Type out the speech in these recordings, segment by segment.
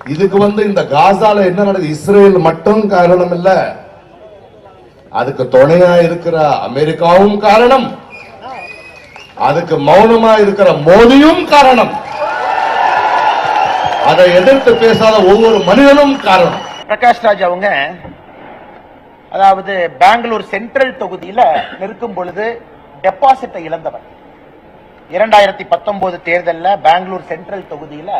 இதுக்கு வந்து இந்த காசால என்ன நடக்குது? இஸ்ரேல் மட்டும் காரணம் இல்ல அதுக்கு துணையா இருக்கிற அமெரிக்காவும் காரணம். அதுக்கு மௌனமா இருக்கிற மோடியும் காரணம். அதை எதிர்த்து பேசாத ஒவ்வொரு மனிதனும் காரணம். பிரகாஷ் ராஜ் அவங்க அதாவது பெங்களூர் சென்ட்ரல் தொகுதியில நிற்கும் பொழுது டெபாசிட்டை இழந்தவர். இரண்டாயிரத்தி பத்தொன்பது தேர்தல்ல பெங்களூர் சென்ட்ரல் தொகுதியில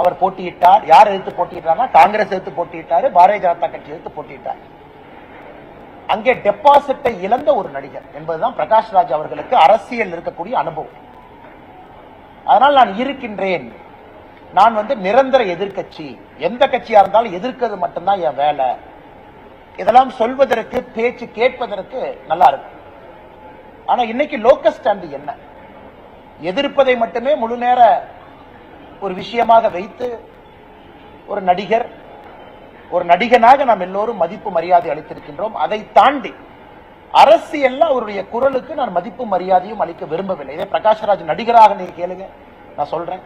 அவர் போட்டியிட்டார். யார் எதிர்த்து போட்டியிட்டார்னா காங்கிரஸ் எதிர்த்து போட்டியிட்டாரு பாரதிய ஜனதா கட்சி எதிர்த்து போட்டியிட்டார். அங்கே டெபாசிட்டை இழந்த ஒரு நடிகர் என்பதுதான் பிரகாஷ் ராஜ் அவர்களுக்கு அரசியல் இருக்கக்கூடிய அனுபவம். அதனால் நான் இருக்கின்றேன். நான் வந்து நிரந்தர எதிர்க்கட்சி. எந்த கட்சியா இருந்தாலும் எதிர்க்கிறது மட்டும்தான் என் வேலை. இதெல்லாம் சொல்வதற்கு பேச்சு கேட்பதற்கு நல்லா இருக்கும். ஆனா இன்னைக்கு லோக்கல் ஸ்டாண்டு என்ன? எதிர்ப்பதை மட்டுமே முழு நேர ஒரு விஷயமாக வைத்து ஒரு நடிகர் ஒரு நடிகனாக நாம் எல்லோரும் மதிப்பு மரியாதை அளித்திருக்கின்றோம். அதை தாண்டி அரசியல்ல அவருடைய குரலுக்கு நான் மதிப்பு மரியாதையும் அளிக்க விரும்பவில்லை. இதே பிரகாஷ்ராஜ் நடிகராக நீங்க கேளுங்க. நான் சொல்றேன்.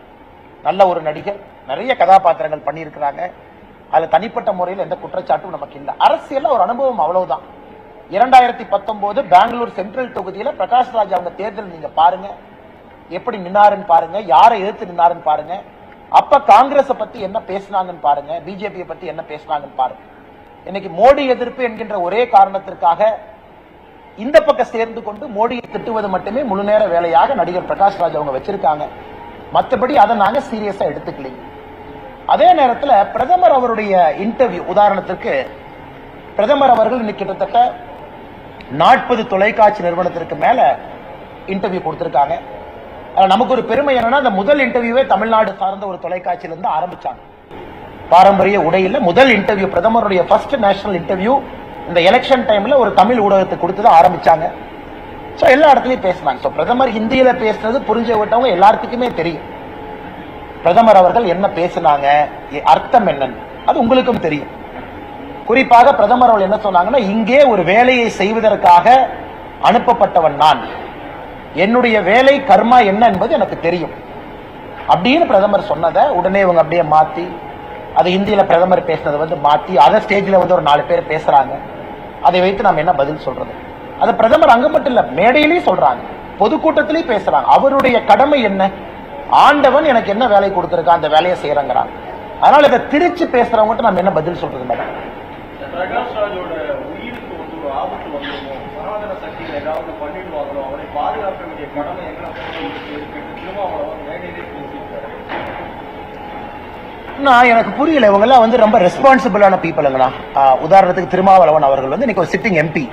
நல்ல ஒரு நடிகர். நிறைய கதாபாத்திரங்கள் பண்ணியிருக்கிறாங்க. அதுல தனிப்பட்ட முறையில் எந்த குற்றச்சாட்டும் நமக்கு இல்லை. அரசியல்ல ஒரு அனுபவம் அவ்வளவுதான். இரண்டாயிரத்தி பத்தொன்பது பெங்களூர் சென்ட்ரல் தொகுதியில பிரகாஷ்ராஜ் அவங்க தேர்தல் நீங்க பாருங்க. எப்படி நின்னாருன்னு பாருங்க யாரை எதிர்த்து நின்னாருன்னு பாருங்க அப்ப காங்கிரஸ பத்தி என்ன பேசினாங்கன்னு பாருங்க பிஜேபியை பத்தி என்ன பேசினாங்கன்னு பாருங்க. இன்னைக்கு மோடி எதிர்ப்பு என்கின்ற ஒரே காரணத்திற்காக இந்த பக்கம் சேர்ந்து கொண்டு மோடியை திட்டுவது மட்டுமே முழு நேர வேலையாக நடிகர் பிரகாஷ் ராஜ் அவங்க வச்சிருக்காங்க. மற்றபடி அதை நாங்க சீரியஸா எடுத்துக்கலீங்க அதே நேரத்தில் பிரதமர் அவருடைய இன்டர்வியூ உதாரணத்திற்கு பிரதமர் அவர்கள் இன்னைக்கு கிட்டத்தட்ட நாற்பது தொலைக்காட்சி நிறுவனத்திற்கு மேல இன்டர்வியூ கொடுத்திருக்காங்க. நமக்கு ஒரு பெருமை என்னன்னா அந்த முதல் இன்டர்வியூவே தமிழ்நாடு சார்ந்த ஒரு தொலைக்காட்சியில இருந்து ஆரம்பிச்சாங்க. பாரம்பரிய உடையில முதல் இன்டர்வியூ பிரதமருடைய ஃபர்ஸ்ட் நேஷனல் இன்டர்வியூ இந்த எலெக்ஷன் டைம்ல ஒரு தமிழ் ஊடகத்தை கொடுத்து ஆரம்பிச்சாங்க. சோ எல்லா இடத்துலயும் பேசினாங்க. சோ பிரதமர் ஹிந்தியில பேசுனது புரிஞ்ச விட்டவங்க எல்லாத்துக்குமே தெரியும். பிரதமர் அவர்கள் என்ன பேசினாங்க எ- அர்த்தம் என்னன்னு. அது உங்களுக்கும் தெரியும். குறிப்பாக பிரதமர் அவர்கள் என்ன சொன்னாங்கன்னா இங்கே ஒரு வேலையை செய்வதற்காக அனுப்பப்பட்டவன் நான். என்னுடைய வேலை கர்மா என்ன என்பது எனக்கு தெரியும். அப்படின்னு பிரதமர் சொன்னதை உடனே இவங்க அப்படியே மாத்தி அது இந்தியில பிரதமர் பேசினதை வந்து மாத்தி அதை ஸ்டேஜ்ல வந்து ஒரு நாலு பேர் பேசுறாங்க. அதை வைத்து நாம் என்ன பதில் சொல்றது? அது பிரதமர் அங்க மட்டும் இல்ல மேடையிலேயும் சொல்றாங்க. பொதுக்கூட்டத்திலையும் பேசுறாங்க. அவருடைய கடமை என்ன? ஆண்டவன் எனக்கு என்ன வேலை கொடுத்திருக்கான் அந்த வேலையை செய்யறங்கிறாங்க அதனால இதை திரிச்சு பேசுறவங்ககிட்ட நம்ம என்ன பதில் சொல்றது மேடம் பிரகாஷ் ராஜோட உயிருக்கு வந்து ஒரு ஆபத்து வந்துருமோ சனாதன சக்திகள் ஏதாவது பண்ணிடுவாங்களோ அவரை பாதுகாக்க வேண்டிய கடமை இருக்கு. திரும்ப அவரை வந்து மேடையிலே நான் எனக்கு புரியல. இவங்க எல்லாம் வந்து ரொம்ப ரெஸ்பான்சிபிளான பீப்புளுங்கண்ணா உதாரணத்துக்கு திருமாவளவன் அவர்கள் வந்து இன்னைக்கு ஒரு சிட்டிங் எம்பி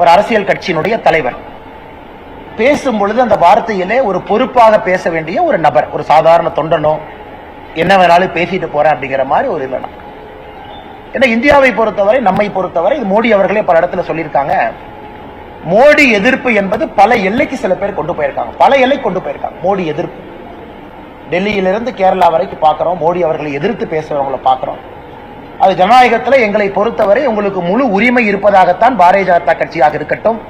ஒரு அரசியல் கட்சியினுடைய தலைவர். பேசும் பொழுது அந்த வார்த்தையிலே ஒரு பொறுப்பாக பேச வேண்டிய ஒரு நபர் ஒரு சாதாரண தொண்டனோ என்ன வேணாலும் பேசிட்டு போறேன் அப்படிங்கிற மாதிரி ஒரு இல்லைனா ஏன்னா இந்தியாவை பொறுத்தவரை நம்மை பொறுத்தவரை இது மோடி அவர்களே பல இடத்துல சொல்லியிருக்காங்க. மோடி எதிர்ப்பு என்பது பல எல்லைக்கு சில பேர் கொண்டு போயிருக்காங்க. பல எல்லை கொண்டு போயிருக்காங்க. மோடி எதிர்ப்பு. டெல்லியிலிருந்து கேரளா வரைக்கும் பார்க்குறோம். மோடி அவர்களை எதிர்த்து பேசுகிறவங்களை பார்க்குறோம். அது ஜனநாயகத்தில் எங்களை பொறுத்தவரை உங்களுக்கு முழு உரிமை இருப்பதாகத்தான் பாரதிய ஜனதா கட்சியாக இருக்கட்டும்.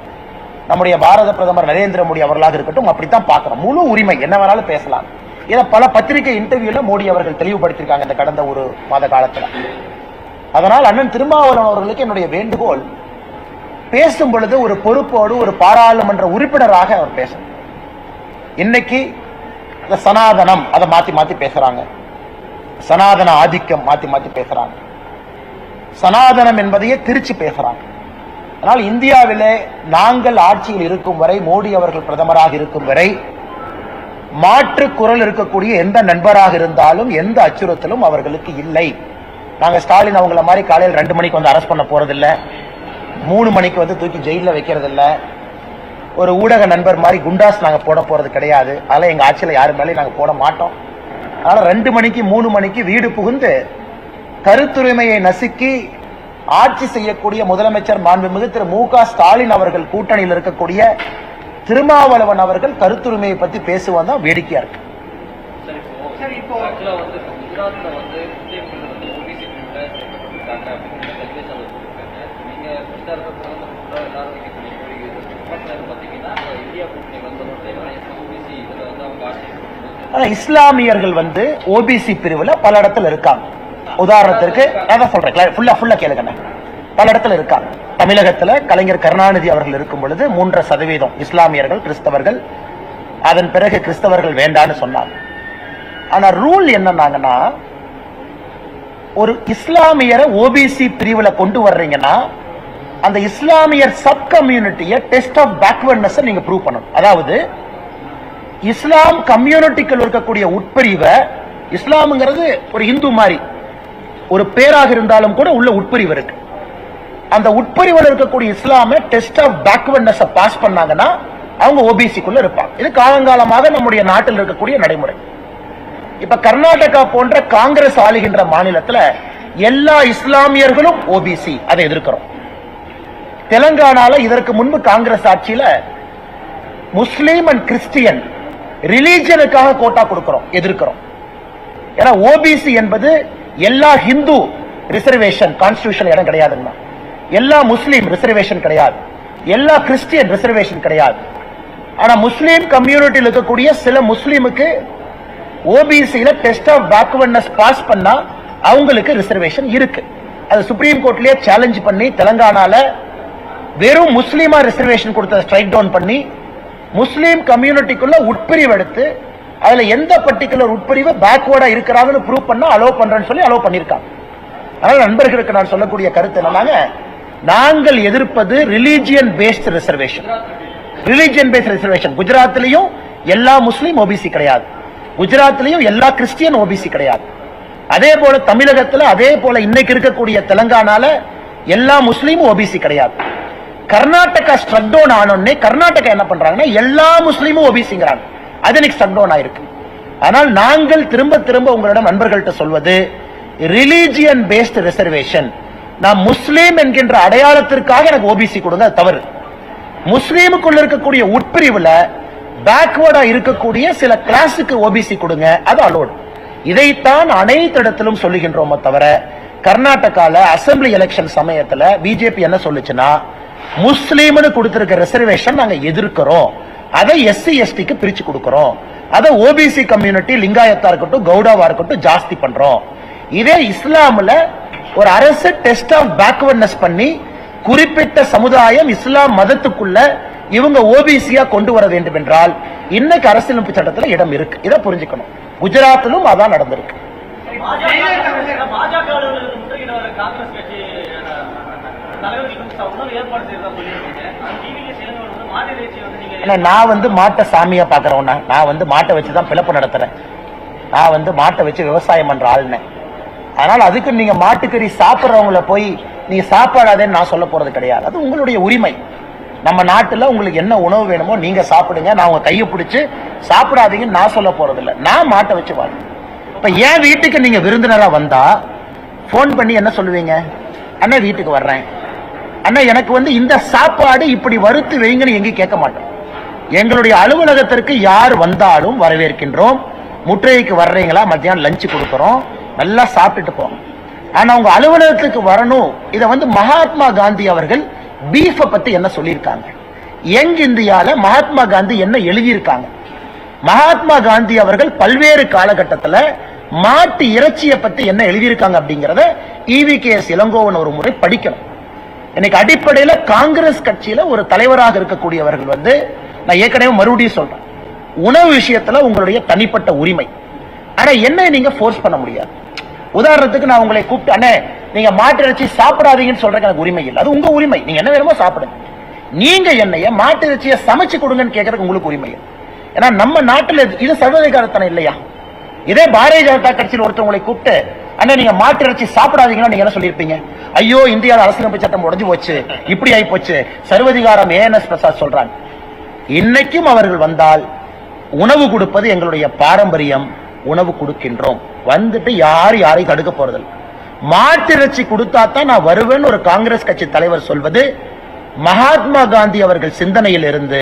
நம்முடைய பாரத பிரதமர் நரேந்திர மோடி அவர்களாக இருக்கட்டும் அப்படித்தான் பார்க்குறோம். முழு உரிமை. என்ன வேணாலும் பேசலாம். இதை பல பத்திரிகை இன்டர்வியூல மோடி அவர்கள் தெளிவுபடுத்தியிருக்காங்க இந்த கடந்த ஒரு மாத காலத்தில். அதனால் அண்ணன் திருமாவளவன் அவர்களுக்கு என்னுடைய வேண்டுகோள் பேசும் பொழுது ஒரு பொறுப்போடு ஒரு பாராளுமன்ற உறுப்பினராக அவர் பேசணும் இன்னைக்கு சனாதனம் அதை மாத்தி மாத்தி பேசுறாங்க. சனாதன ஆதிக்கம் மாத்தி மாத்தி பேசுறாங்க. சனாதனம் என்பதையே திருச்சி பேசுறாங்க. ஆனால் இந்தியாவிலே நாங்கள் ஆட்சியில் இருக்கும் வரை மோடி அவர்கள் பிரதமராக இருக்கும் வரை மாற்று குரல் இருக்கக்கூடிய எந்த நண்பராக இருந்தாலும் எந்த அச்சுறுத்தலும் அவர்களுக்கு இல்லை. நாங்கள் ஸ்டாலின் அவங்கள மாதிரி காலையில் ரெண்டு மணிக்கு வந்து அரெஸ்ட் பண்ண போறதில்லை. மூணு மணிக்கு வந்து தூக்கி ஜெயிலில் வைக்கிறதில்ல. ஒரு ஊடக நண்பர் மாதிரி குண்டாஸ் நாங்கள் போட போகிறது கிடையாது. அதெல்லாம் எங்கள் ஆட்சியில் யாரு மேலேயும் நாங்கள் போட மாட்டோம். அதனால் ரெண்டு மணிக்கு மூணு மணிக்கு வீடு புகுந்து கருத்துரிமையை நசுக்கி ஆட்சி செய்யக்கூடிய முதலமைச்சர் மாண்புமிகு திரு மு க ஸ்டாலின் அவர்கள் கூட்டணியில் இருக்கக்கூடிய திருமாவளவன் அவர்கள் கருத்துரிமையை பற்றி பேசுவது தான் வேடிக்கையாக இருக்கு. இப்போ வந்து குஜராத்தில் வந்து இஸ்லாமியர்கள் வந்து ஓபிசி பிரிவுல பல இடத்துல இருக்காங்க. உதாரணத்திற்கு நான் சொல்றேன்? ஃபுல்லா ஃபுல்லா கேளுங்க பல இடத்துல இருக்காங்க. தமிழகத்துல கலைஞர் கருணாநிதி அவர்கள் இருக்கும் பொழுது மூன்று சதவீதம் இஸ்லாமியர்கள் கிறிஸ்தவர்கள். அதன் பிறகு கிறிஸ்தவர்கள் வேண்டான்னு சொன்னாங்க. ஆனா ரூல் என்னன்னாங்கன்னா ஒரு இஸ்லாமியரை ஓபிசி பிரிவுல கொண்டு வர்றீங்கன்னா அந்த இஸ்லாமியர் சப் கம்யூனிட்டியை டெஸ்ட் ஆஃப் பேக்வர்ட்னஸ் நீங்க ப்ரூவ் பண்ணணும். அதாவது இஸ்லாம் கம்யூனிட்டிக்குள் இருக்கக்கூடிய உட்பிரிவை இஸ்லாம்ங்கிறது ஒரு இந்து மாதிரி ஒரு பேராக இருந்தாலும் கூட உள்ள உட்பிரிவு இருக்கு. அந்த உட்பிரிவில் இருக்கக்கூடிய இஸ்லாமை டெஸ்ட் ஆஃப் பேக்வர்ட்னஸ் பாஸ் பண்ணாங்கன்னா அவங்க ஓபிசிக்குள்ள இருப்பாங்க. இது காலங்காலமாக நம்முடைய நாட்டில் இருக்கக்கூடிய நடைமுறை. இப்ப கர்நாடகா போன்ற காங்கிரஸ் ஆளுகின்ற மாநிலத்தில் எல்லா இஸ்லாமியர்களும் ஓபிசி அதை எதிர்க்கிறோம். தெலங்கானால இதற்கு முன்பு காங்கிரஸ் ஆட்சியில முஸ்லீம் அண்ட் கிறிஸ்டியன் ரிலீஜனுக்காக கோட்டா கொடுக்கிறோம் எதிர்க்கிறோம். ஏன்னா ஓபிசி என்பது எல்லா ஹிந்து ரிசர்வேஷன் கான்ஸ்டியூஷன் இடம் கிடையாதுன்னா எல்லா முஸ்லீம் ரிசர்வேஷன் கிடையாது. எல்லா கிறிஸ்டியன் ரிசர்வேஷன் கிடையாது. ஆனா முஸ்லீம் கம்யூனிட்டியில் இருக்கக்கூடிய சில முஸ்லீமுக்கு ஓபிசியில டெஸ்ட் ஆஃப் பேக்வர்ட்னஸ் பாஸ் பண்ணா அவங்களுக்கு ரிசர்வேஷன் இருக்கு. அது சுப்ரீம் கோர்ட்லயே சேலஞ்ச் பண்ணி தெலங்கானால வெறும் முஸ்லீமா ரிசர்வேஷன் கொடுத்த ஸ்ட்ரைக் டவுன் பண்ணி முஸ்லீம் கம்யூனிட்டிக்குள்ள உட்பிரிவு எடுத்து அதுல எந்த பர்டிகுலர் உட்பிரிவு பேக்வர்டா இருக்கிறாங்கன்னு ப்ரூவ் பண்ணா அலோவ் பண்றேன்னு சொல்லி அலோவ் பண்ணிருக்காங்க அதனால நண்பர்களுக்கு நான் சொல்லக்கூடிய கருத்து என்னன்னாங்க நாங்கள் எதிர்ப்பது religion based reservation religion based reservation குஜராத்லயும் எல்லா முஸ்லீம் ஓபிசி கிடையாது. குஜராத்லயும் எல்லா கிறிஸ்டியன் ஓபிசி கிடையாது. அதே போல தமிழகத்துல அதே போல இன்னைக்கு இருக்கக்கூடிய தெலங்கானால எல்லா முஸ்லீமும் ஓபிசி கிடையாது. கர்நாடகா ஸ்ட்ரக் டவுன் ஆனோடனே கர்நாடகா என்ன பண்றாங்கன்னா எல்லா முஸ்லீமும் ஓபிசிங்கிறாங்க அது இன்னைக்கு ஸ்ட்ரக் டவுன் ஆயிருக்கு. ஆனால் நாங்கள் திரும்ப திரும்ப உங்களிடம் நண்பர்கள்ட்ட சொல்வது ரிலீஜியன் பேஸ்ட் ரிசர்வேஷன் நான் முஸ்லீம் என்கின்ற அடையாளத்திற்காக எனக்கு ஓபிசி கொடுங்க அது தவறு. முஸ்லீமுக்குள்ள இருக்கக்கூடிய உட்பிரிவுல பேக்வர்டா இருக்கக்கூடிய சில கிளாஸுக்கு ஓபிசி கொடுங்க அது அலோடு இதைத்தான் அனைத்து இடத்திலும் சொல்லுகின்றோமோ தவிர கர்நாடகால அசெம்பிளி எலெக்ஷன் சமயத்துல பிஜேபி என்ன சொல்லுச்சுன்னா முஸ்லீம்னு கொடுத்திருக்க ரிசர்வேஷன் நாங்க எதிர்க்கிறோம் அதை எஸ்சி எஸ்டிக்கு பிரிச்சு கொடுக்கிறோம் அதை ஓபிசி கம்யூனிட்டி லிங்காயத்தா இருக்கட்டும் கவுடாவா இருக்கட்டும் ஜாஸ்தி பண்றோம் இதே இஸ்லாம்ல ஒரு அரசு டெஸ்ட் ஆஃப் பேக்வர்ட்னஸ் பண்ணி குறிப்பிட்ட சமுதாயம் இஸ்லாம் மதத்துக்குள்ள இவங்க ஓபிசியா கொண்டு வர வேண்டும் என்றால் இன்னைக்கு அரசியலமைப்பு சட்டத்துல இடம் இருக்கு இதை புரிஞ்சுக்கணும் குஜராத்திலும் அதான் நடந்திருக்கு பாஜக நான் வந்து மாட்டை சாமியா பாக்குறவன நான். வந்து மாட்டை வச்சு தான் பிழப்பு நடத்துறேன். நான் வந்து மாட்டை வச்சு விவசாயம் பண்ற ஆளுனேன் அதனால அதுக்கு நீங்க மாட்டுக்கறி சாப்பிடுறவங்கள போய் நீங்க சாப்பிடாதேன்னு நான் சொல்ல போறது கிடையாது. அது உங்களுடைய உரிமை. நம்ம நாட்டுல உங்களுக்கு என்ன உணவு வேணுமோ நீங்க சாப்பிடுங்க. நான் உங்க கையை பிடிச்சு சாப்பிடாதீங்கன்னு நான் சொல்ல போறது இல்லை நான் மாட்டை வச்சு பாருங்க இப்ப என் வீட்டுக்கு நீங்க விருந்தினரா வந்தா ஃபோன் பண்ணி என்ன சொல்லுவீங்க? அண்ணா வீட்டுக்கு வர்றேன். அண்ணா எனக்கு வந்து இந்த சாப்பாடு இப்படி வறுத்து வைங்கன்னு எங்கேயும் கேட்க மாட்டோம். எங்களுடைய அலுவலகத்திற்கு யார் வந்தாலும் வரவேற்கின்றோம். முற்றுகைக்கு வர்றீங்களா? மத்தியானம் லஞ்சு கொடுக்குறோம். நல்லா சாப்பிட்டுட்டு போங்க. ஆனா உங்க அலுவலகத்துக்கு வரணும். இதை வந்து மகாத்மா காந்தி அவர்கள் பீஃபை பத்தி என்ன சொல்லியிருக்காங்க? யங் இந்தியால மகாத்மா காந்தி என்ன எழுதியிருக்காங்க? மகாத்மா காந்தி அவர்கள் பல்வேறு காலகட்டத்தில் மாட்டு இறைச்சியை பத்தி என்ன எழுதியிருக்காங்க அப்படிங்கறத இவி கே எஸ் இளங்கோவன் ஒரு முறை படிக்கணும். இன்னைக்கு அடிப்படையில் காங்கிரஸ் கட்சியில ஒரு தலைவராக இருக்கக்கூடியவர்கள் வந்து நான் ஏற்கனவே மறுபடியும் சொல்றேன். உணவு விஷயத்துல உங்களுடைய தனிப்பட்ட உரிமை. ஆனா என்ன நீங்க ஃபோர்ஸ் பண்ண முடியாது. உதாரணத்துக்கு நான் உங்களை கூப்பிட்டு அண்ணே நீங்க மாட்டு இறைச்சி சாப்பிடாதீங்கன்னு சொல்றதுக்கு எனக்கு உரிமை இல்லை. அது உங்க உரிமை. நீங்க என்ன வேணுமோ சாப்பிடுங்க. நீங்க என்னைய மாட்டு இறைச்சியை சமைச்சு கொடுங்கன்னு கேட்கறதுக்கு உங்களுக்கு உரிமை இல்லை. ஏன்னா நம்ம நாட்டில் இது- இது சர்வதிகாரத்தனம் இல்லையா? இதே பாரதிய ஜனதா கட்சியில் ஒருத்தவங்களை கூப்பிட்டு அண்ணா நீங்க மாட்டு இறைச்சி சாப்பிடாதீங்கன்னா நீங்க என்ன சொல்லியிருப்பீங்க? ஐயோ இந்தியாவில் அரசியலமைப்பு சட்டம் உடைஞ்சு போச்சு. இப்படி ஆகி போச்சு. சர்வதிகாரம் ஏஎன்எஸ் பிரசாத் சொல்றாங்க. இன்னைக்கும் அவர்கள் வந்தால் உணவு கொடுப்பது எங்களுடைய பாரம்பரியம். உணவு கொடுக்கின்றோம். வந்துட்டு யார் யாரையும் தடுக்க போறதில்லை. மாட்டிறைச்சி கொடுத்தா தான் நான் வருவேன்னு ஒரு காங்கிரஸ் கட்சி தலைவர் சொல்வது. மகாத்மா காந்தி அவர்கள் சிந்தனையில் இருந்து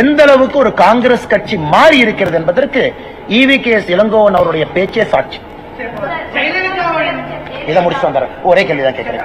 எந்த அளவுக்கு ஒரு காங்கிரஸ் கட்சி மாறி இருக்கிறது என்பதற்கு இவி கே எஸ் இளங்கோவன் அவருடைய பேச்சே சாட்சி. ஜெயலலிதாவோட இதை முடிச்சு வந்தார் ஒரே கேள்விதான் கேட்கிறேன்.